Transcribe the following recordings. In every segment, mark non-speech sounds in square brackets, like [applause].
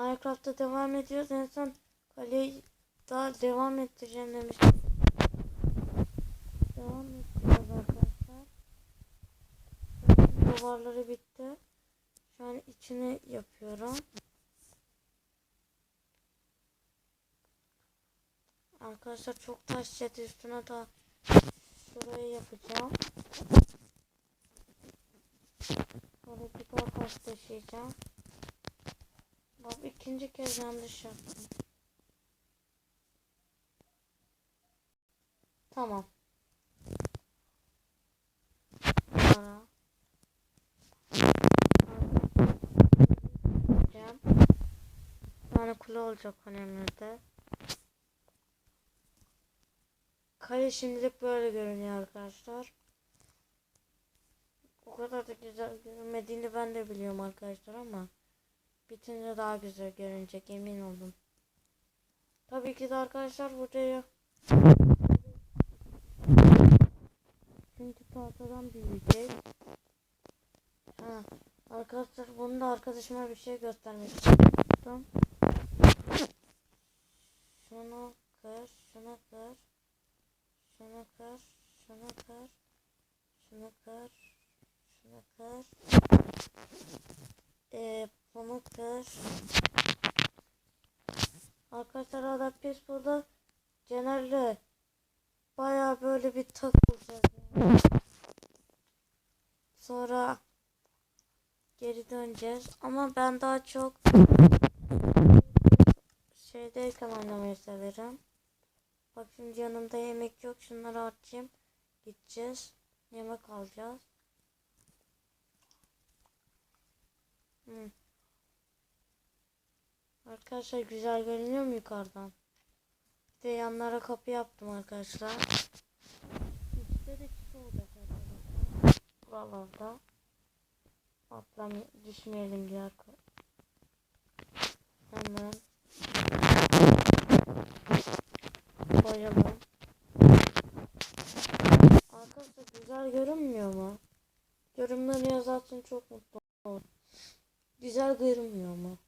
Minecraft'ta devam ediyoruz. En son kaleyi daha devam ettireceğim demiştim. Devam ettiriyoruz arkadaşlar. Duvarları bitti. Şu an içini yapıyorum. Arkadaşlar çok taş yedi üstüne de şurayı yapacağım. Bir daha taş taşıyacağım. Bak ikinci kez yanlış yaptım. Tamam. Sonra. Tane kule olacak önemli Kale şimdilik böyle görünüyor arkadaşlar. O kadar da güzel görünmediğini ben de biliyorum arkadaşlar ama bitince daha güzel görünecek emin olun. Tabii ki de arkadaşlar burayı çünkü tahtadan büyüyecek. Ha, arkadaşlar bunu da arkadaşıma bir şey göstermek istiyorum. Şunu kır, şunu kır, şunu kır, şunu kır, şunu kır, şunu kır. Ee, bunu kır. Arkadaşlar ada pis burada Cener'le baya böyle bir takılacağız. yani. Sonra geri döneceğiz. Ama ben daha çok şeydeyken oynamayı severim. Bak şimdi yanımda yemek yok. Şunları atayım. Gideceğiz. Yemek alacağız. Arkadaşlar güzel görünüyor mu yukarıdan? Bir de yanlara kapı yaptım arkadaşlar. İçte de çit olacak arkadaşlar. Buralarda. Atlam düşmeyelim diye arka- Hemen. Koyalım. Arkadaşlar güzel görünmüyor mu? Yorumları yazarsan çok mutlu. Güzel görünmüyor mu?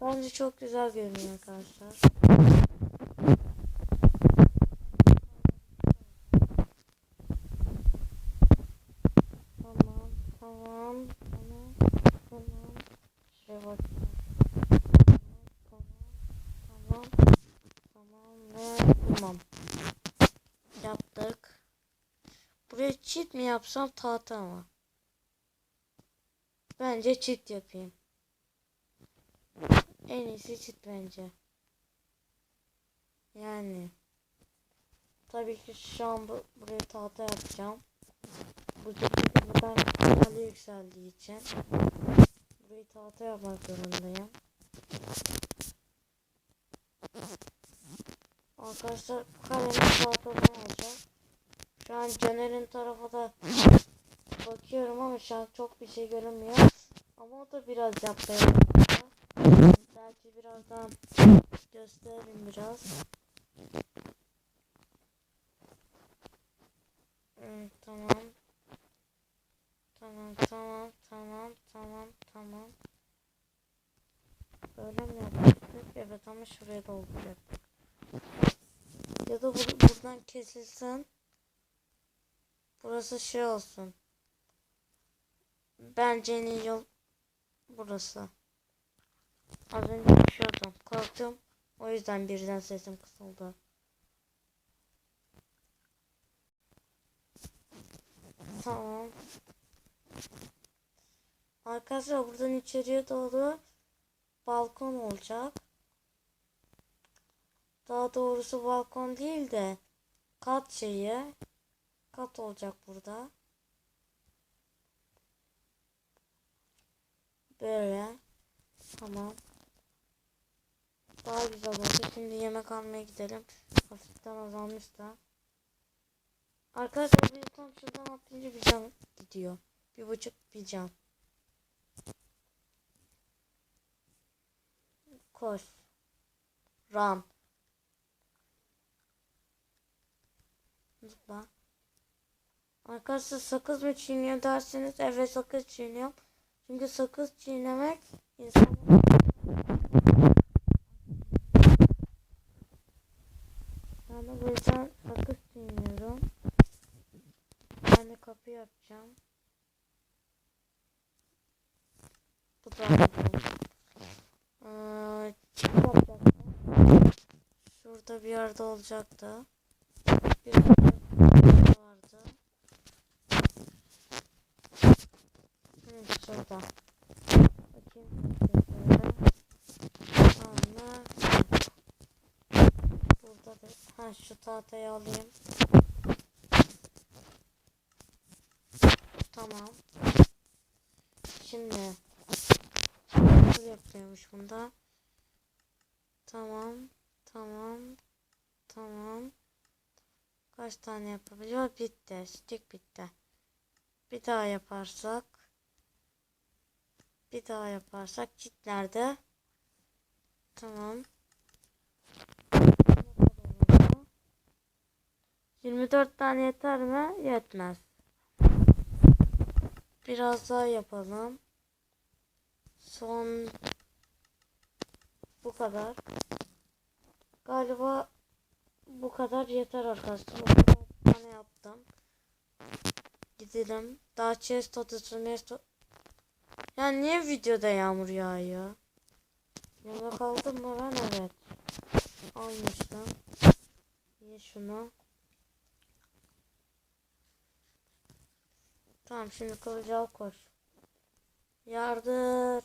Bence çok güzel görünüyor arkadaşlar. Tamam, tamam, tamam, tamam. Şuraya bak. Tamam, tamam, tamam tamam. Yaptık. Buraya çit mi yapsam tahta mı? Bence çit yapayım. En iyisi çit bence. Yani. Tabii ki şu an bu, buraya tahta yapacağım. Buradaki buradan hali yükseldiği için. Burayı tahta yapmak zorundayım. Arkadaşlar kalemin tahtadan olacak. Şu an Caner'in tarafa da bakıyorum ama şu an çok bir şey görünmüyor. Ama o da biraz yapmaya. Belki birazdan gösterelim biraz. Hmm, tamam. Tamam, tamam, tamam, tamam, tamam. Böyle mi yapacaktık? Evet ama şuraya dolduracaktık. Ya da bur buradan kesilsin. Burası şey olsun. Bence en iyi yol burası. Az önce düşüyordum. Korktum. O yüzden birden sesim kısıldı. Tamam. Arkadaşlar buradan içeriye doğru balkon olacak. Daha doğrusu balkon değil de kat şeyi. Kat olacak burada. Böyle. Tamam. Daha güzel oldu. Şimdi yemek almaya gidelim. Hafiften azalmış da. Arkadaşlar bir tam şuradan atlayınca bir can gidiyor. Bir buçuk bir can. Koş. Run. Zıpla. Arkadaşlar sakız mı çiğniyor derseniz evet sakız çiğniyorum. Çünkü sakız çiğnemek insanı Ben de bu sakız çiğniyorum. Ben de kapı yapacağım. Bu da. Ee. Şurada bir yerde olacaktı. Bir yerde vardı. Hı, şurada. Bakayım. Sonra burada da ha şu tahtayı alayım. Tamam. Şimdi nasıl yapıyormuş bunda? Tamam. Tamam. Tamam. Kaç tane yapabiliyor? Bitti. Stick bitti. Bir daha yaparsak. Bir daha yaparsak çitlerde. Tamam. 24 tane yeter mi? Yetmez. Biraz daha yapalım. Son bu kadar. Galiba bu kadar yeter arkadaşlar. O kadar tane yaptım. Gidelim. Daha chest odası Ya niye videoda yağmur yağıyor? Yemek aldım mı ben? Evet. Almıştım. Ye şunu. Tamam şimdi kılıcı al koş. Yardır.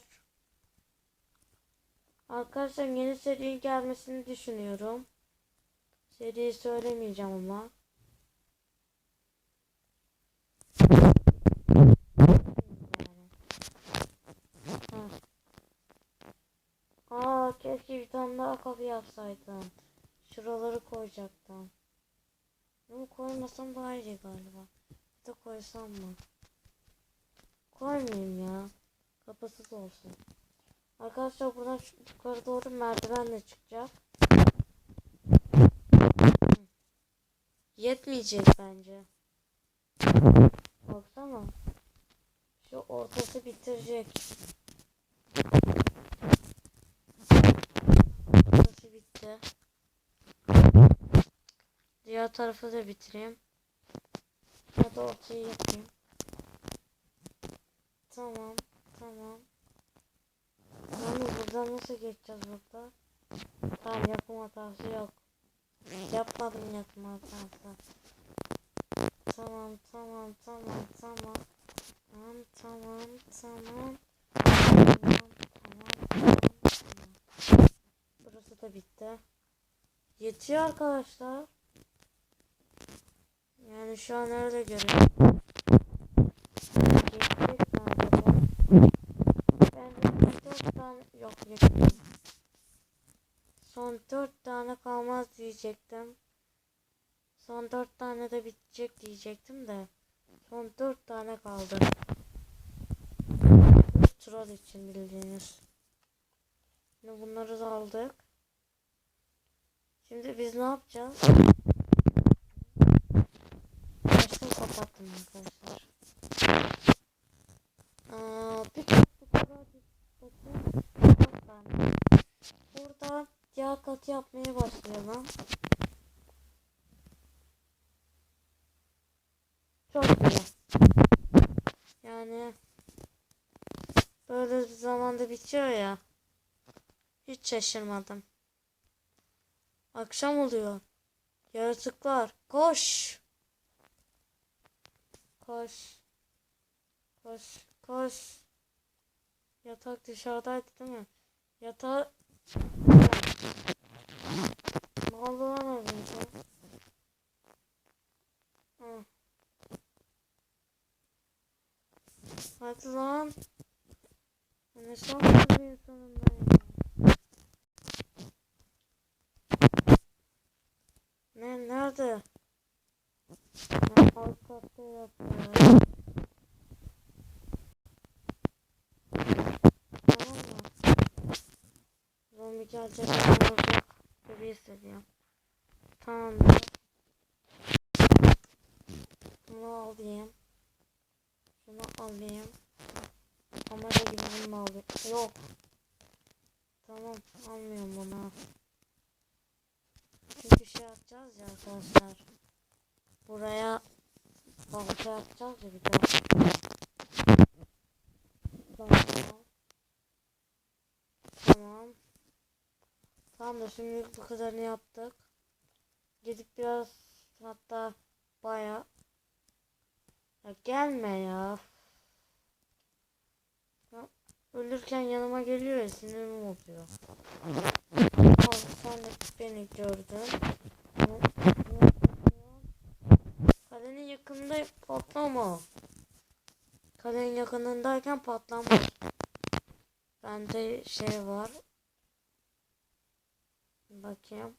Arkadaşlar yeni serinin gelmesini düşünüyorum. Seriyi söylemeyeceğim ama. Yani. Ha. Aa keşke bir tane daha kapı yapsaydım. Şuraları koyacaktım. Ama koymasam daha iyi galiba. Bir de koysam mı? Koymayayım ya. Kapısız olsun. Arkadaşlar buradan yukarı doğru merdivenle çıkacak. Yetmeyecek bence. Baksana. Şu ortası bitirecek. Bitti. Diğer tarafı da bitireyim. Ya da ortayı yapayım. Tamam. Tamam. Yalnız buradan nasıl geçeceğiz burada? Tamam yapım hatası yok. Yapmadım yapım hatası. Tamam tamam. Tamam tamam tamam. Tamam tamam tamam tamam. Burası da bitti. Yetiyor arkadaşlar. Yani şu an öyle acaba? Bence son 4 tane yok yetmiyor. Son 4 tane kalmaz diyecektim. Son 4 tane de bitecek diyecektim de. Son 4 tane kaldı. Troll için bildiğiniz. Şimdi bunları da aldık. Şimdi biz ne yapacağız? Baştan kapattım arkadaşlar. Aa. Dört tane. Burada diğer katı yapmaya başlayalım. Çok iyi. Yani böyle bir zamanda bitiyor ya. Hiç şaşırmadım. Akşam oluyor. Yaratıklar koş. Koş. Koş. Koş. Yatak dışarıdaydı değil mi? Yatağı... Ne oldu lan az önce? Hadi lan. Ne insanım ben ya? Ne nerede? Alt katta yapıyor. Tamam mı? Zombi gelecek olacak gibi hissediyorum. Tamamdır. Bunu alayım. Şunu alayım. Kamera gibi bunu alayım. Yok. Tamam almıyorum bunu. Çünkü şey yapacağız ya arkadaşlar. Buraya balta yapacağız ya bir daha. Balta. Tamam. Tamam da şimdi bu kadarını yaptık. Gidip biraz hatta baya ya gelme ya. ya. Ölürken yanıma geliyor ya sinirim oluyor. De beni gördün. Kalenin yakınında patlama. Kalenin yakınındayken patlamaz. Bende şey var. Bakayım.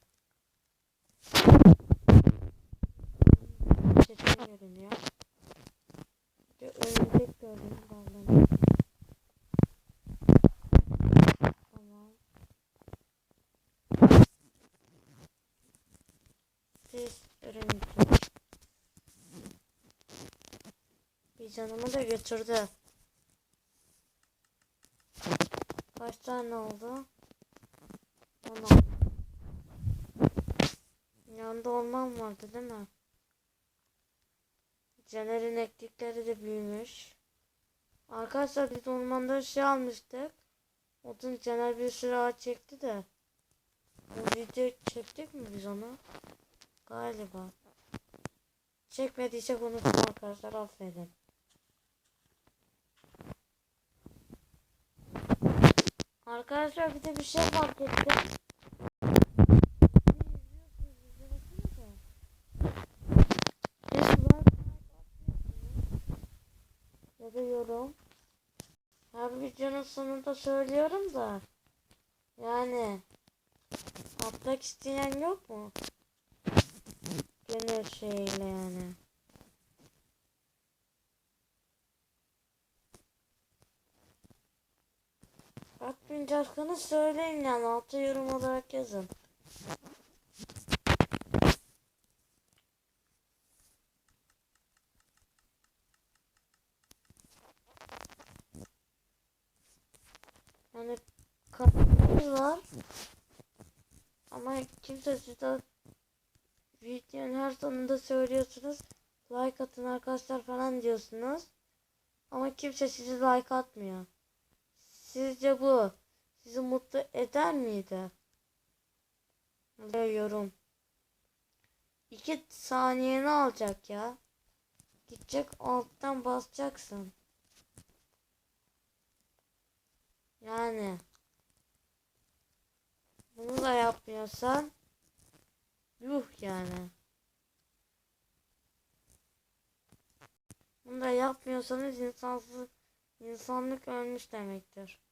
Sesim görünüyor. Örümcek gördüm bağlanıyor. Tamam. Örümcek. Bir canımı da götürdü. Kaç tane oldu? 16. Yanında orman vardı değil mi? Caner'in ektikleri de büyümüş. Arkadaşlar biz ormanda şey almıştık. Odun Caner bir sürü ağaç çekti de. O video çektik mi biz onu? Galiba. Çekmediysek unuttum arkadaşlar affedin. Arkadaşlar bir de bir şey fark ettim. Ya. Her videonun sonunda söylüyorum da. Yani. Atmak isteyen yok mu? Gene şeyle yani. Atmayınca hakkını söyleyin yani. Altı yorum olarak yazın. Yani kanalımız var. Ama kimse size videonun her sonunda söylüyorsunuz. Like atın arkadaşlar falan diyorsunuz. Ama kimse sizi like atmıyor. Sizce bu sizi mutlu eder miydi? Ve yorum. İki saniyeni alacak ya. Gidecek alttan basacaksın. Yani. Bunu da yapmıyorsan. Yuh yani. Bunu da yapmıyorsanız insansız, insanlık ölmüş demektir.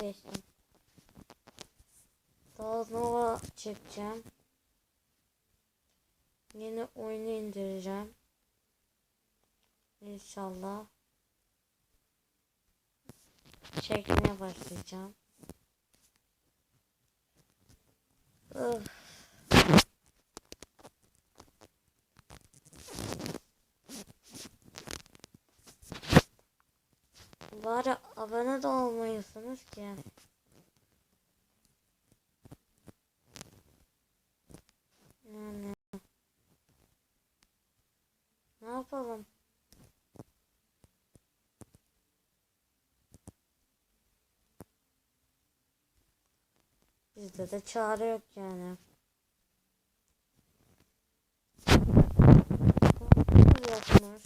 Vazgeçtim. Daha çekeceğim. Yeni oyunu indireceğim. İnşallah. Çekmeye başlayacağım. Öf. Bari abone de olmayısınız ki. Yani. Ne yapalım? Bizde de çare yok yani. Nasıl yapmış?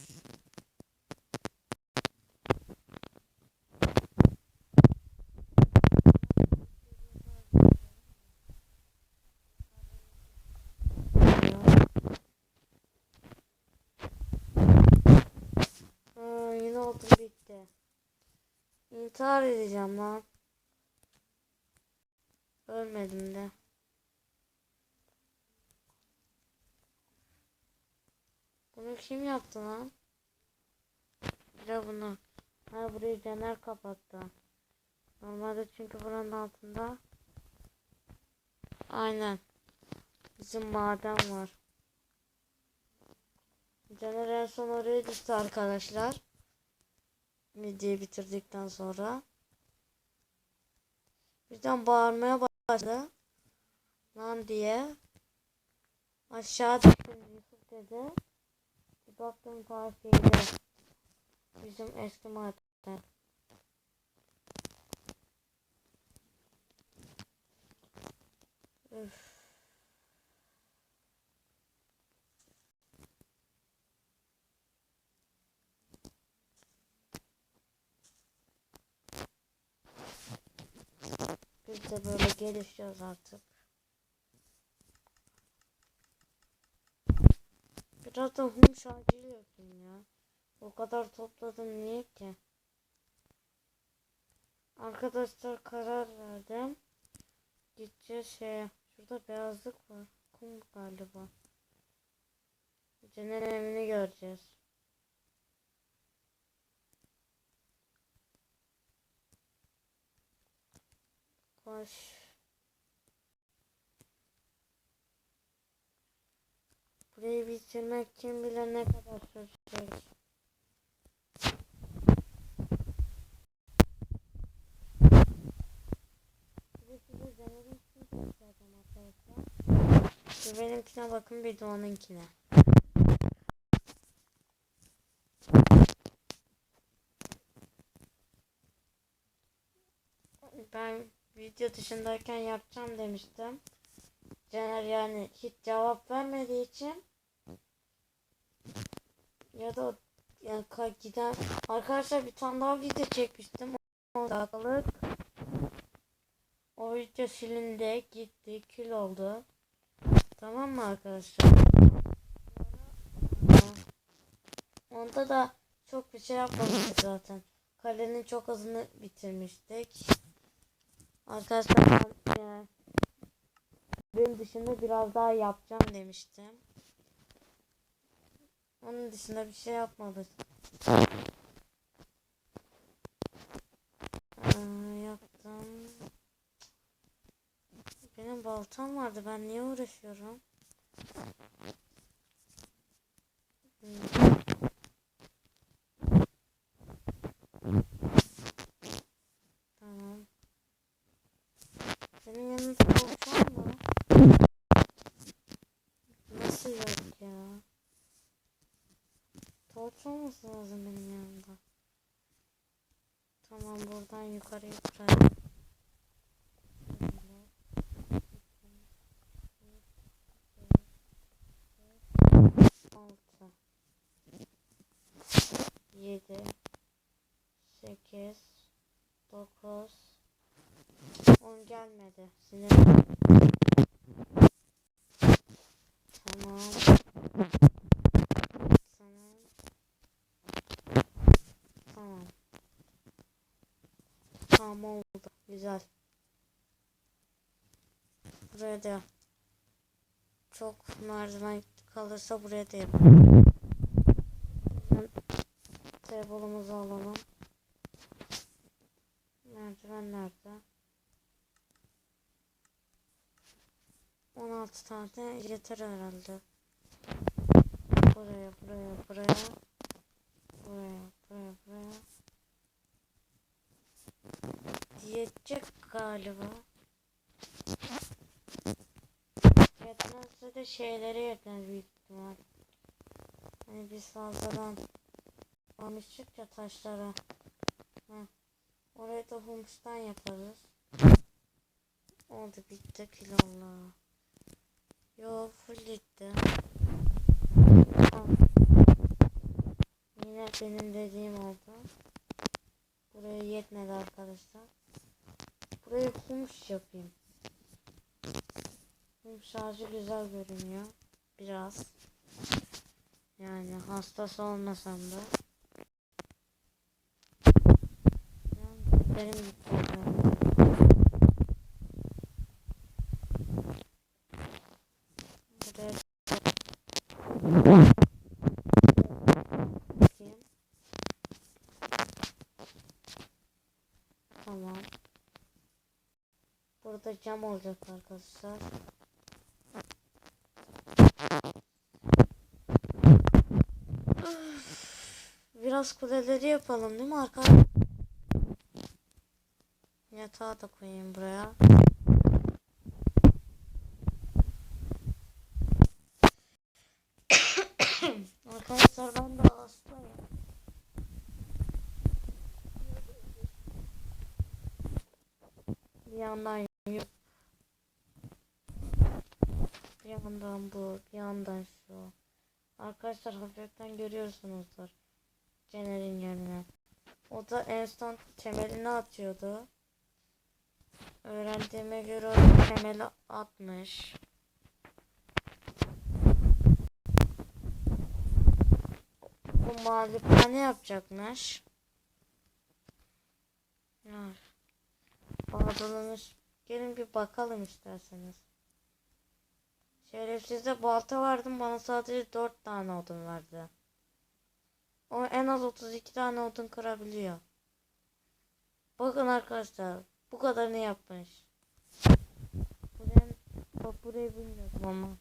Aa, yine oldu bitti. İntihar edeceğim lan. Ölmedim de. Bunu kim yaptı lan? Bir de bunu. Ha burayı Caner kapattı. Normalde çünkü buranın altında. Aynen. Bizim maden var. Caner en son oraya düştü arkadaşlar. Videoyu bitirdikten sonra. Birden bağırmaya başladı. Lan diye. Aşağı düştüm Yusuf dedi. Bir baktım karşıydı. Bizim eski maden. Üf. De böyle gelişiyoruz artık. Biraz da hum yapayım ya. O kadar topladım niye ki? Arkadaşlar karar verdim. Gideceğiz şeye. Şurada beyazlık var. Kum galiba. Cener evini göreceğiz. Koş. Burayı bitirmek kim bilir ne kadar sürecek. Bir benimkine bakın bir de onunkine. Ben video dışındayken yapacağım demiştim. Caner yani hiç cevap vermediği için ya da yani giden arkadaşlar bir tane daha video çekmiştim. O dakikalık. O video silindi, gitti, kül oldu. Tamam mı arkadaşlar? Onda da çok bir şey yapmamıştık zaten. Kalenin çok azını bitirmiştik. Arkadaşlar e, benim dışında biraz daha yapacağım demiştim. Onun dışında bir şey yapmadık. Yaptım. Benim baltam vardı. Ben niye uğraşıyorum? Hmm. Tamam. Senin yanında torç var mı? Nasıl yok ya? Torç lazım benim yanımda. Tamam buradan yukarıya kurarım. Altı. Yedi. Sekiz. Dokuz. On gelmedi. Tamam. Tamam. Tamam. Tamam oldu. Güzel. Buraya da çok merdiven kalırsa buraya da yapalım. Telefonumuzu alalım. Merdiven nerede? 16 tane yeter herhalde. Buraya, buraya, buraya buraya, buraya. Yetecek galiba. Yetmezse de şeylere yeter büyük ihtimal. Hani biz fazladan almıştık ya taşlara. Heh. Orayı da humustan yaparız. Oldu bitti kilolla. Yo full gitti. Yine benim dediğim oldu. Buraya yetmedi arkadaşlar. Burayı humus yapayım. Humus şarjı güzel görünüyor. Biraz. Yani hastası olmasam da. Yani Benim gitmem Buraya Bakayım. Tamam. Burada cam olacak arkadaşlar. Biraz kuleleri yapalım değil mi arkadaşlar? Yatağı da koyayım buraya. [coughs] Arkadaşlar ben de hastayım. Bir yandan bir yandan bu, bir yandan şu. Arkadaşlar hafiften görüyorsunuzdur. Caner'in yerine. O da en son temelini atıyordu. Öğrendiğime göre o temeli atmış. Bu malikane yapacakmış. Ya. Gelin bir bakalım isterseniz. Şerefsizde balta vardı bana sadece 4 tane odun verdi. O en az 32 tane odun kırabiliyor. Bakın arkadaşlar bu kadarını yapmış. Buraya, bak burayı bilmiyordum ama.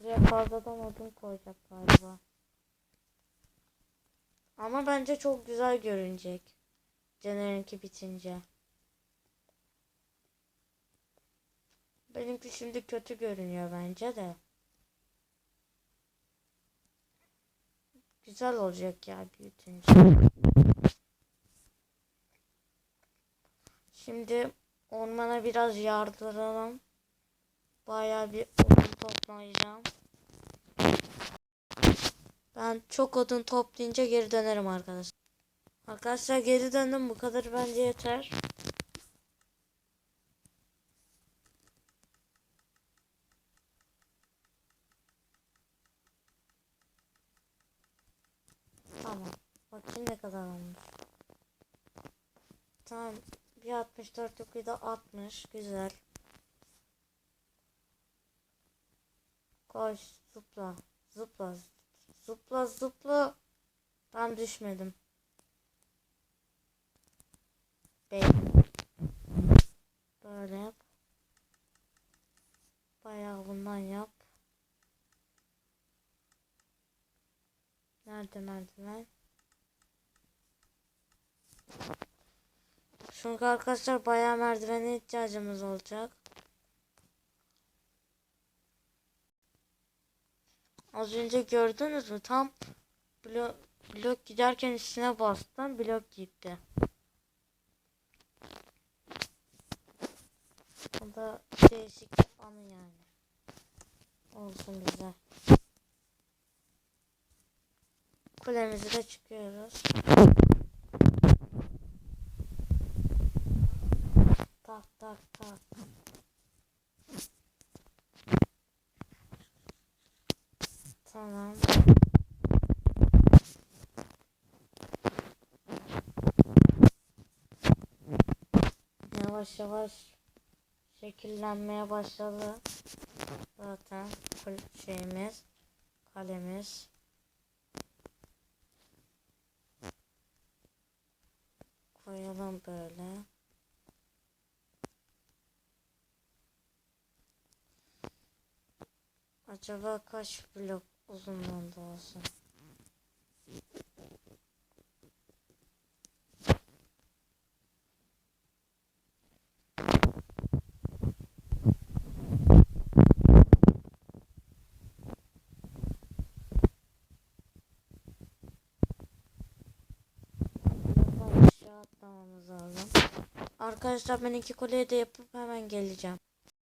Buraya fazladan odun koyacak galiba. Ama bence çok güzel görünecek. Caner'inki bitince. Benimki şimdi kötü görünüyor bence de. Güzel olacak ya büyütünce. Şimdi ormana biraz yardıralım. Bayağı bir odun toplayacağım. Ben çok odun toplayınca geri dönerim arkadaşlar. Arkadaşlar geri döndüm. Bu kadar bence yeter. Tamam. Bakayım ne kadar olmuş. Tamam. Bir 64 yok bir de 60. Güzel. Koş. Zıpla. Zıpla. Zıpla zıpla. Tam düşmedim. Bey. Böyle yap. Bayağı bundan yap. Nerede merdiven? Çünkü arkadaşlar bayağı merdivene ihtiyacımız olacak. Az önce gördünüz mü? Tam blok, blok giderken üstüne bastım. Blok gitti. O da değişik anı yani. Olsun bize. Kulemizi de çıkıyoruz. Tak tak tak. Tamam. Yavaş yavaş şekillenmeye başladı. Zaten şeyimiz, kalemiz. Koyalım böyle. Acaba kaç blok uzunluğunda olsun? Biraz daha aşağı atlamamız lazım. Arkadaşlar ben iki kuleyi de yapıp hemen geleceğim.